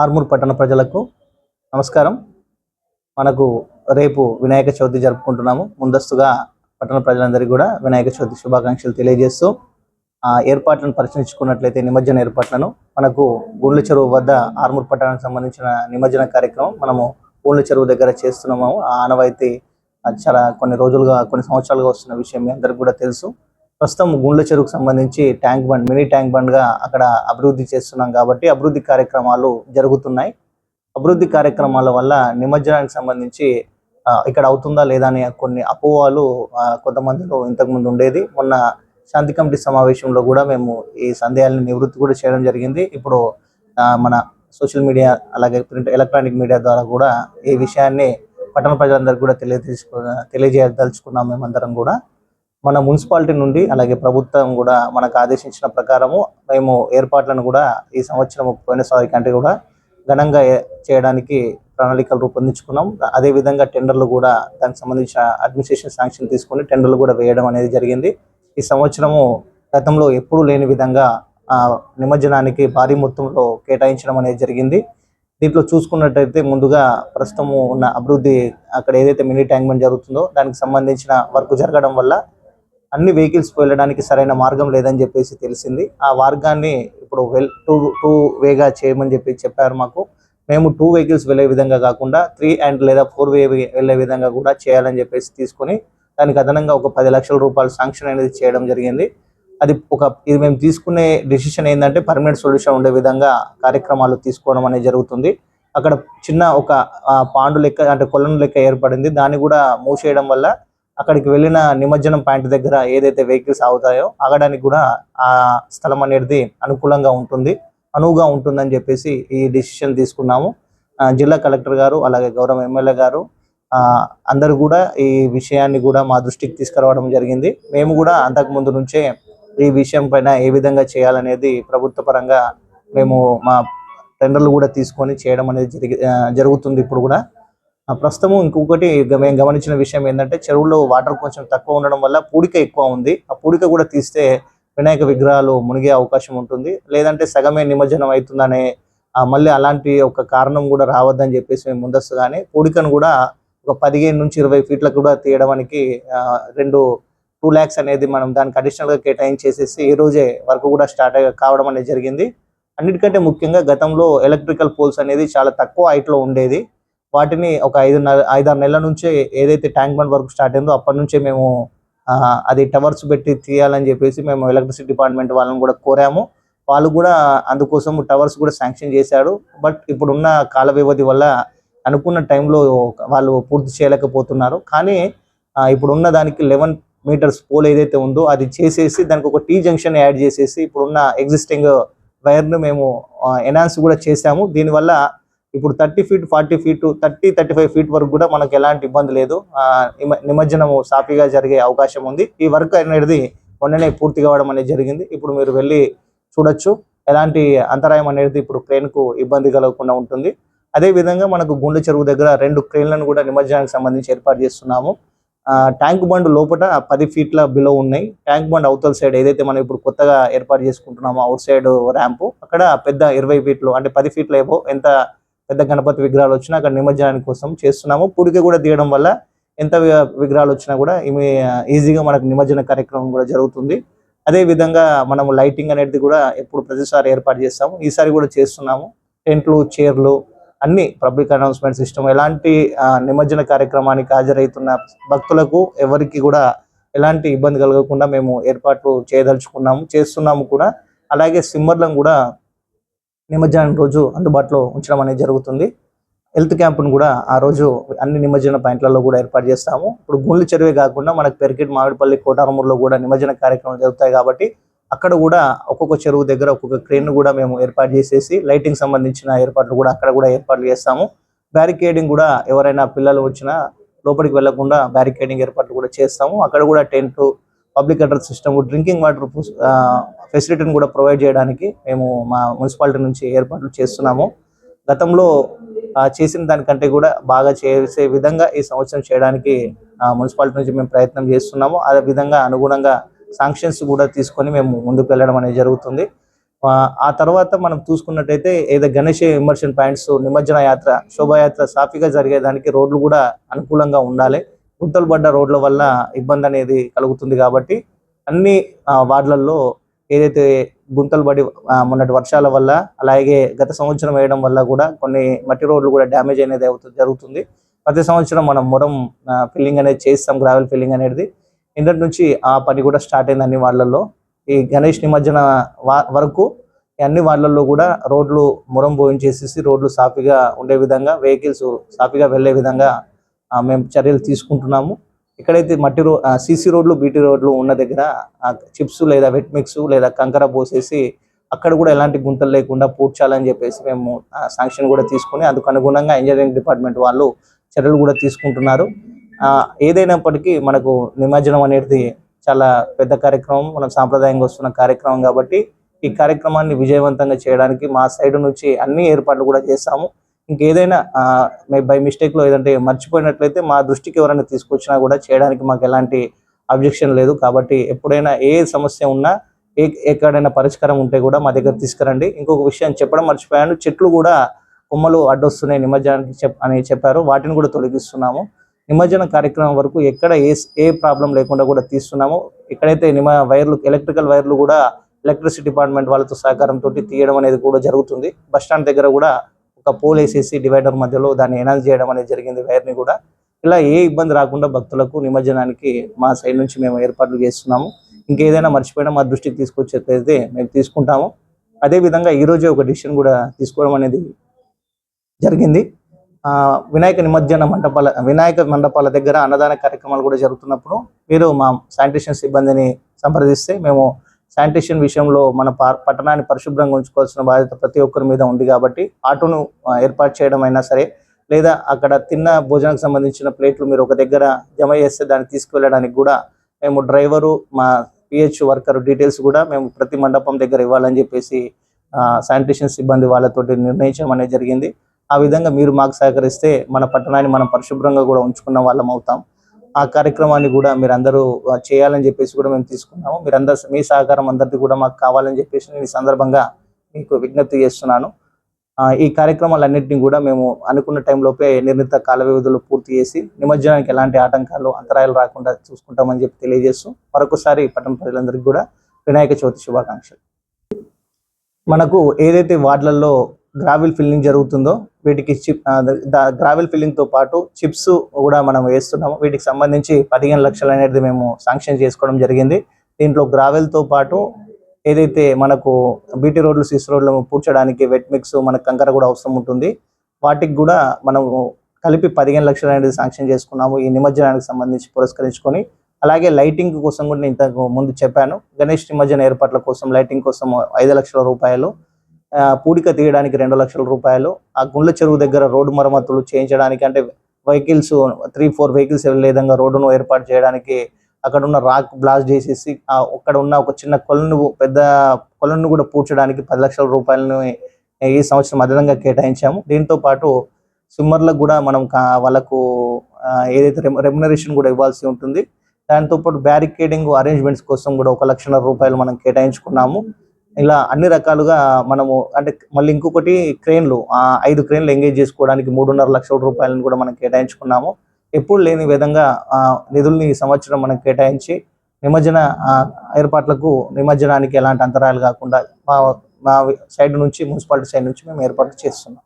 ఆర్మూర్ పట్టణ ప్రజలకు నమస్కారం. మనకు రేపు వినాయక చవితి జరుపుకుంటున్నాము. ముందస్తుగా పట్టణ ప్రజలందరికీ కూడా వినాయక చవితి శుభాకాంక్షలు తెలియజేస్తూ ఆ ఏర్పాట్లను పరిశీలించుకున్నట్లయితే నిమజ్జన ఏర్పాట్లను మనకు గుండ్ల చెరువు వద్ద ఆర్మూర్ పట్టణానికి సంబంధించిన నిమజ్జన కార్యక్రమం మనము గుండ్ల చెరువు దగ్గర చేస్తున్నాము. ఆ ఆనవాయితీ చాలా కొన్ని రోజులుగా కొన్ని సంవత్సరాలుగా వస్తున్న విషయం మీ అందరికి కూడా తెలుసు. ప్రస్తుతం గుండ్ల చెరువుకు సంబంధించి ట్యాంక్ బండ్ మినీ ట్యాంక్ బండ్గా అక్కడ అభివృద్ధి చేస్తున్నాం కాబట్టి అభివృద్ధి కార్యక్రమాలు జరుగుతున్నాయి. అభివృద్ధి కార్యక్రమాల వల్ల నిమజ్జనానికి సంబంధించి ఇక్కడ అవుతుందా లేదా అనే కొన్ని అపోవాలు కొంతమందిలో ఇంతకుముందు ఉండేది. మొన్న శాంతి కమిటీ సమావేశంలో కూడా మేము ఈ సందేహాలను నివృత్తి కూడా చేయడం జరిగింది. ఇప్పుడు మన సోషల్ మీడియా అలాగే ప్రింట్ ఎలక్ట్రానిక్ మీడియా ద్వారా కూడా ఈ విషయాన్ని పట్టణ ప్రజలందరికీ కూడా తెలియజేసుకు తెలియజేయదలుచుకున్నాం మేమందరం కూడా. మన మున్సిపాలిటీ నుండి అలాగే ప్రభుత్వం కూడా మనకు ఆదేశించిన ప్రకారము మేము ఏర్పాట్లను కూడా ఈ సంవత్సరం పోయినసారి కంటే కూడా ఘనంగా చేయడానికి ప్రణాళికలు రూపొందించుకున్నాం. అదే విధంగా టెండర్లు కూడా దానికి సంబంధించిన అడ్మినిస్ట్రేషన్ శాంక్షన్ తీసుకొని టెండర్లు కూడా వేయడం అనేది జరిగింది. ఈ సంవత్సరము గతంలో ఎప్పుడూ లేని విధంగా ఆ, నిమజ్జనానికి భారీ మొత్తంలో కేటాయించడం అనేది జరిగింది. దీంట్లో చూసుకున్నట్టయితే ముందుగా ప్రస్తుతము ఉన్న అభివృద్ధి అక్కడ ఏదైతే మినీ ట్యాంక్మెంట్ జరుగుతుందో దానికి సంబంధించిన వర్క్ జరగడం వల్ల అన్ని వెహికల్స్ వెళ్ళడానికి సరైన మార్గం లేదని చెప్పేసి తెలిసింది. ఆ మార్గాన్ని ఇప్పుడు వెల్ టూ టూ వేగా చేయమని చెప్పి చెప్పారు మాకు. మేము టూ వెహికల్స్ వెళ్ళే విధంగా కాకుండా త్రీ అండ్ లేదా ఫోర్ వే వెళ్ళే విధంగా కూడా చేయాలని చెప్పేసి తీసుకొని దానికి అదనంగా ఒక పది లక్షల రూపాయలు శాంక్షన్ అనేది చేయడం జరిగింది. అది ఒక ఇది మేము తీసుకునే డెసిషన్ ఏంటంటే పర్మనెంట్ సొల్యూషన్ ఉండే విధంగా కార్యక్రమాలు తీసుకోవడం అనేది జరుగుతుంది. అక్కడ చిన్న ఒక పాండు లెక్క అంటే కొలను లెక్క ఏర్పడింది. దాన్ని కూడా మూసేయడం వల్ల అక్కడికి వెళ్ళిన నిమజ్జనం పాయింట్ దగ్గర ఏదైతే వెహికల్స్ ఆగుతాయో ఆగడానికి కూడా ఆ స్థలం అనేది అనుకూలంగా ఉంటుంది అనువుగా ఉంటుందని చెప్పేసి ఈ డిసిషన్ తీసుకున్నాము. జిల్లా కలెక్టర్ గారు అలాగే గౌరవ ఎమ్మెల్యే గారు అందరూ కూడా ఈ విషయాన్ని కూడా మా దృష్టికి తీసుకురావడం జరిగింది. మేము కూడా అంతకు ముందు నుంచే ఈ విషయం పైన ఏ విధంగా చేయాలనేది ప్రభుత్వ పరంగా మేము మా టెండర్లు కూడా తీసుకొని చేయడం అనేది జరిగి జరుగుతుంది ఇప్పుడు కూడా. ప్రస్తుతము ఇంకొకటి మేము గమనించిన విషయం ఏంటంటే చెరువులో వాటర్ కొంచెం తక్కువ ఉండడం వల్ల పూడిక ఎక్కువ ఉంది. ఆ పూడిక కూడా తీస్తే వినాయక విగ్రహాలు మునిగే అవకాశం ఉంటుంది. లేదంటే సగమే నిమజ్జనం అవుతుందనే మళ్ళీ అలాంటి ఒక కారణం కూడా రావద్దని చెప్పేసి మేము ముందస్తుగానే పూడికను కూడా ఒక పదిహేను నుంచి ఇరవై ఫీట్లకు కూడా తీయడానికి రెండు టూ ల్యాక్స్ అనేది మనం దానికి అడిషనల్గా కేటాయించేసేసి ఈ రోజే వర్క్ కూడా స్టార్ట్ కావడం అనేది జరిగింది. అన్నిటికంటే ముఖ్యంగా గతంలో ఎలక్ట్రికల్ పోల్స్ అనేది చాలా తక్కువ హైట్లో ఉండేది. వాటిని ఒక ఐదు ఐదారు నెలల నుంచే ఏదైతే ట్యాంక్ బండ్ వర్క్ స్టార్ట్ అయిందో అప్పటి నుంచే మేము అది టవర్స్ పెట్టి తీయాలని చెప్పేసి మేము ఎలక్ట్రిసిటీ డిపార్ట్మెంట్ వాళ్ళని కూడా కోరాము. వాళ్ళు కూడా అందుకోసం టవర్స్ కూడా శాంక్షన్ చేశారు. బట్ ఇప్పుడున్న కాల వ్యవధి వల్ల అనుకున్న టైంలో వాళ్ళు పూర్తి చేయలేకపోతున్నారు. కానీ ఇప్పుడున్న దానికి లెవెన్ మీటర్స్ పోల్ ఏదైతే ఉందో అది చేసేసి దానికి ఒక టీ జంక్షన్ యాడ్ చేసేసి ఇప్పుడున్న ఎగ్జిస్టింగ్ వైర్ను మేము ఎనాన్స్ కూడా చేశాము. దీనివల్ల ఇప్పుడు thirty feet forty feet thirty thirty five feet వరకు కూడా మనకు ఎలాంటి ఇబ్బంది లేదు. నిమ- నిమజ్జనము సాఫీగా జరిగే అవకాశం ఉంది. ఈ వర్క్ అనేది మొన్ననే పూర్తి కావడం అనేది జరిగింది. ఇప్పుడు మీరు వెళ్ళి చూడొచ్చు. ఎలాంటి అంతరాయం అనేది ఇప్పుడు క్రెయిన్కు కు ఇబ్బంది కలగకుండా ఉంటుంది. అదే విధంగా మనకు గుండె చెరువు దగ్గర రెండు క్రెయిన్లను కూడా నిమజ్జనానికి సంబంధించి ఏర్పాటు చేస్తున్నాము. ట్యాంక్ బండ్ లోపల పది ఫీట్ల బిలో ఉన్నాయి. ట్యాంక్ బండ్ అవతల సైడ్ ఏదైతే మనం ఇప్పుడు కొత్తగా ఏర్పాటు చేసుకుంటున్నామో అవుట్ సైడ్ ర్యాంపు అక్కడ పెద్ద ఇరవై ఫీట్లు అంటే పది ఫీట్ల ఏవో ఎంత పెద్ద గణపతి విగ్రహాలు వచ్చినా అక్కడ నిమజ్జనానికి కోసం చేస్తున్నాము. పూడిక కూడా తీయడం వల్ల ఎంత విగ్రహాలు వచ్చినా కూడా ఇవి ఈజీగా మనకు నిమజ్జన కార్యక్రమం కూడా జరుగుతుంది. అదే విధంగా మనము లైటింగ్ అనేది కూడా ఎప్పుడు ప్రతిసారి ఏర్పాటు చేస్తాము. ఈసారి కూడా చేస్తున్నాము. టెంట్లు చైర్లు అన్ని పబ్లిక్ అనౌన్స్మెంట్ సిస్టమ్. ఎలాంటి నిమజ్జన కార్యక్రమానికి హాజరవుతున్న భక్తులకు ఎవరికి కూడా ఎలాంటి ఇబ్బంది కలగకుండా మేము ఏర్పాట్లు చేయదలుచుకున్నాము చేస్తున్నాము కూడా. అలాగే సిమ్మర్లను కూడా నిమజ్జనం రోజు అందుబాటులో ఉంచడం అనేది జరుగుతుంది. హెల్త్ క్యాంపును కూడా ఆ రోజు అన్ని నిమజ్జన పాయింట్లలో కూడా ఏర్పాటు చేస్తాము. ఇప్పుడు గుండ్ల చెరువే కాకుండా మనకు పెరికెట్ మామిడిపల్లి కోటారమూరులో కూడా నిమజ్జన కార్యక్రమాలు జరుగుతాయి కాబట్టి అక్కడ కూడా ఒక్కొక్క చెరువు దగ్గర ఒక్కొక్క క్రేన్ కూడా మేము ఏర్పాటు చేసేసి లైటింగ్ సంబంధించిన ఏర్పాట్లు కూడా అక్కడ కూడా ఏర్పాట్లు చేస్తాము. బ్యారికేడింగ్ కూడా ఎవరైనా పిల్లలు వచ్చినా లోపలికి వెళ్ళకుండా బ్యారికేడింగ్ ఏర్పాట్లు కూడా చేస్తాము. అక్కడ కూడా tent public address system drinking water ఫెసిలిటీని కూడా ప్రొవైడ్ చేయడానికి మేము మా మున్సిపాలిటీ నుంచి ఏర్పాట్లు చేస్తున్నాము. గతంలో చేసిన దానికంటే కూడా బాగా చేసే విధంగా ఈ సంవత్సరం చేయడానికి ఆ, మున్సిపాలిటీ నుంచి మేము ప్రయత్నం చేస్తున్నాము. అదే విధంగా అనుగుణంగా శాంక్షన్స్ కూడా తీసుకొని మేము ముందుకు వెళ్ళడం అనేది జరుగుతుంది. ఆ, ఆ తర్వాత మనం చూసుకున్నట్టయితే ఏదో గణేష్ ఇమర్షన్ పాయింట్స్ నిమజ్జన యాత్ర శోభాయాత్ర సాఫీగా జరిగేదానికి రోడ్లు కూడా అనుకూలంగా ఉండాలి. గుంతలు పడ్డ రోడ్ల వల్ల ఇబ్బంది అనేది కలుగుతుంది కాబట్టి అన్ని వార్డులలో ఏదైతే గుంతలు పడి మొన్నటి వర్షాల వల్ల అలాగే గత సంవత్సరం వేయడం వల్ల కూడా కొన్ని మట్టి రోడ్లు కూడా డ్యామేజ్ అనేది అవుతుంది జరుగుతుంది. ప్రతి సంవత్సరం మనం మొరం ఫిల్లింగ్ అనేది చేస్తాం గ్రావెల్ ఫిల్లింగ్ అనేది. నిన్నటి నుంచి ఆ పని కూడా స్టార్ట్ అయింది అన్ని వార్డులలో ఈ గణేష్ నిమజ్జన వరకు అన్ని వార్డులలో కూడా రోడ్లు మురం పోయించేసేసి రోడ్లు సాఫీగా ఉండే విధంగా వెహికల్స్ సాఫీగా వెళ్ళే విధంగా మేము చర్యలు తీసుకుంటున్నాము. ఎక్కడైతే మట్టి రో సీసీ రోడ్లు బీటీ రోడ్లు ఉన్న దగ్గర చిప్స్ లేదా వెట్ మిక్స్ లేదా కంకర పోసేసి అక్కడ కూడా ఎలాంటి గుంతలు లేకుండా పూడ్చాలని చెప్పేసి మేము శాంక్షన్ కూడా తీసుకుని అందుకు అనుగుణంగా ఇంజనీరింగ్ డిపార్ట్మెంట్ వాళ్ళు చర్యలు కూడా తీసుకుంటున్నారు. ఏదైనప్పటికీ మనకు నిమజ్జనం అనేది చాలా పెద్ద కార్యక్రమం మనం సాంప్రదాయంగా వస్తున్న కార్యక్రమం కాబట్టి ఈ కార్యక్రమాన్ని విజయవంతంగా చేయడానికి మా సైడ్ నుంచి అన్ని ఏర్పాట్లు కూడా చేస్తాము. ఇంకేదైనా బై మిస్టేక్లో ఏదంటే మర్చిపోయినట్లయితే మా దృష్టికి ఎవరైనా తీసుకొచ్చినా కూడా చేయడానికి మాకు ఎలాంటి అబ్జెక్షన్ లేదు. కాబట్టి ఎప్పుడైనా ఏ సమస్య ఉన్నా ఏ ఎక్కడైనా పరిష్కారం ఉంటే కూడా మా దగ్గర తీసుకురండి. ఇంకొక విషయం చెప్పడం మర్చిపోయాను. చెట్లు కూడా కొమ్మలు అడ్డొస్తున్నాయి నిమజ్జనానికి చెప్ అని చెప్పారు. వాటిని కూడా తొలగిస్తున్నాము. నిమజ్జన కార్యక్రమం వరకు ఎక్కడ ఏ ఏ ప్రాబ్లం లేకుండా కూడా తీస్తున్నాము. ఎక్కడైతే నిమ వైర్లు ఎలక్ట్రికల్ వైర్లు కూడా ఎలక్ట్రిసిటీ డిపార్ట్మెంట్ వాళ్ళతో సహకారంతో తీయడం అనేది కూడా జరుగుతుంది. బస్ స్టాండ్ దగ్గర కూడా ఒక పోల్ వేసేసి డివైడర్ మధ్యలో దాన్ని ఎనాల్స్ చేయడం అనేది జరిగింది. వైర్ని కూడా ఇలా ఏ ఇబ్బంది రాకుండా భక్తులకు నిమజ్జనానికి మా సైడ్ నుంచి మేము ఏర్పాట్లు చేస్తున్నాము. ఇంకేదైనా మర్చిపోయినా మా దృష్టికి తీసుకొచ్చేట్లయితే మేము తీసుకుంటాము. అదే విధంగా ఒక డిసిషన్ కూడా తీసుకోవడం అనేది జరిగింది. వినాయక నిమజ్జన మండపాల వినాయక మండపాల దగ్గర అన్నదాన కార్యక్రమాలు కూడా జరుగుతున్నప్పుడు మీరు మా శానిటేషన్ సిబ్బందిని సంప్రదిస్తే మేము శానిటేషన్ విషయంలో మన పట్టణాన్ని పరిశుభ్రంగా ఉంచుకోవాల్సిన బాధ్యత ప్రతి ఒక్కరి మీద ఉంది కాబట్టి ఆటోను ఏర్పాటు చేయడం అయినా సరే లేదా అక్కడ తిన్న భోజనానికి సంబంధించిన ప్లేట్లు మీరు ఒక దగ్గర జమ చేస్తే దాన్ని తీసుకువెళ్ళడానికి కూడా మేము డ్రైవరు మా పిహెచ్ వర్కర్ డీటెయిల్స్ కూడా మేము ప్రతి మండపం దగ్గర ఇవ్వాలని చెప్పేసి శానిటేషన్ సిబ్బంది వాళ్ళతోటి నిర్ణయించడం అనేది జరిగింది. ఆ విధంగా మీరు మాకు సహకరిస్తే మన పట్టణాన్ని మనం పరిశుభ్రంగా కూడా ఉంచుకున్న వాళ్ళం అవుతాం. ఆ కార్యక్రమాన్ని కూడా మీరు అందరూ చేయాలని చెప్పేసి కూడా మేము తీసుకున్నాము. మీరందరూ మీ సహకారం అందరిది కూడా మాకు కావాలని చెప్పేసి నేను ఈ సందర్భంగా మీకు విజ్ఞప్తి చేస్తున్నాను. ఈ కార్యక్రమాలన్నింటినీ కూడా మేము అనుకున్న టైంలోపే నిర్ణీత కాల వ్యవధిలో పూర్తి చేసి నిమజ్జనానికి ఎలాంటి ఆటంకాలు అంతరాయాలు రాకుండా చూసుకుంటామని చెప్పి తెలియజేస్తూ మరొకసారి పట్టణ ప్రజలందరికీ కూడా వినాయక చవితి శుభాకాంక్షలు. మనకు ఏదైతే వార్డులలో గ్రావెల్ ఫిల్లింగ్ జరుగుతుందో వీటికి చిప్ గ్రావెల్ ఫిల్లింగ్తో పాటు చిప్స్ కూడా మనం వేస్తున్నాము. వీటికి సంబంధించి పదిహేను లక్షలు అనేది మేము శాంక్షన్ చేసుకోవడం జరిగింది. దీంట్లో గ్రావెల్తో పాటు ఏదైతే మనకు బీటీ రోడ్లు సిస్ రోడ్లు పూడ్చడానికి వెట్ మిక్స్ మనకు కంకర కూడా అవసరం ఉంటుంది. వాటికి కూడా మనము కలిపి పదిహేను లక్షలు అనేది శాంక్షన్ చేసుకున్నాము. ఈ నిమజ్జనానికి సంబంధించి పురస్కరించుకొని అలాగే లైటింగ్ కోసం కూడా నేను ఇంతకు ముందు చెప్పాను. గణేష్ నిమజ్జన ఏర్పాట్ల కోసం లైటింగ్ కోసం ఐదు లక్షల రూపాయలు పూడిక తీయడానికి రెండు లక్షల రూపాయలు ఆ గుండ్ల చెరువు దగ్గర రోడ్డు మరమ్మతులు చేయించడానికి అంటే వెహికల్స్ త్రీ ఫోర్ వెహికల్స్ వెళ్ళే విధంగా రోడ్డును ఏర్పాటు చేయడానికి అక్కడ ఉన్న రాక్ బ్లాస్ట్ చేసేసి అక్కడ ఉన్న ఒక చిన్న కొలను పెద్ద కొలను కూడా పూడ్చడానికి పది లక్షల రూపాయలను ఈ సంవత్సరం అదనంగా కేటాయించాము. దీంతో పాటు స్విమ్మర్లకు కూడా మనం వాళ్ళకు ఏదైతే రెమ్యునరేషన్ కూడా ఇవ్వాల్సి ఉంటుంది. దాంతో పాటు బ్యారికేడింగ్ అరేంజ్మెంట్స్ కోసం కూడా ఒక లక్షన్నర రూపాయలు మనం కేటాయించుకున్నాము. ఇలా అన్ని రకాలుగా మనము అంటే మళ్ళీ ఇంకొకటి క్రేన్లు ఆ ఐదు క్రేన్లు ఎంగేజ్ చేసుకోవడానికి మూడున్నర లక్షల రూపాయలను కూడా మనం కేటాయించుకున్నాము. ఎప్పుడు లేని విధంగా నిధుల్ని ఈ సంవత్సరం మనం కేటాయించి నిమజ్జన ఏర్పాట్లకు నిమజ్జనానికి ఎలాంటి అంతరాయాలు కాకుండా మా మా సైడ్ నుంచి మున్సిపాలిటీ సైడ్ నుంచి మేము ఏర్పాట్లు చేస్తున్నాం.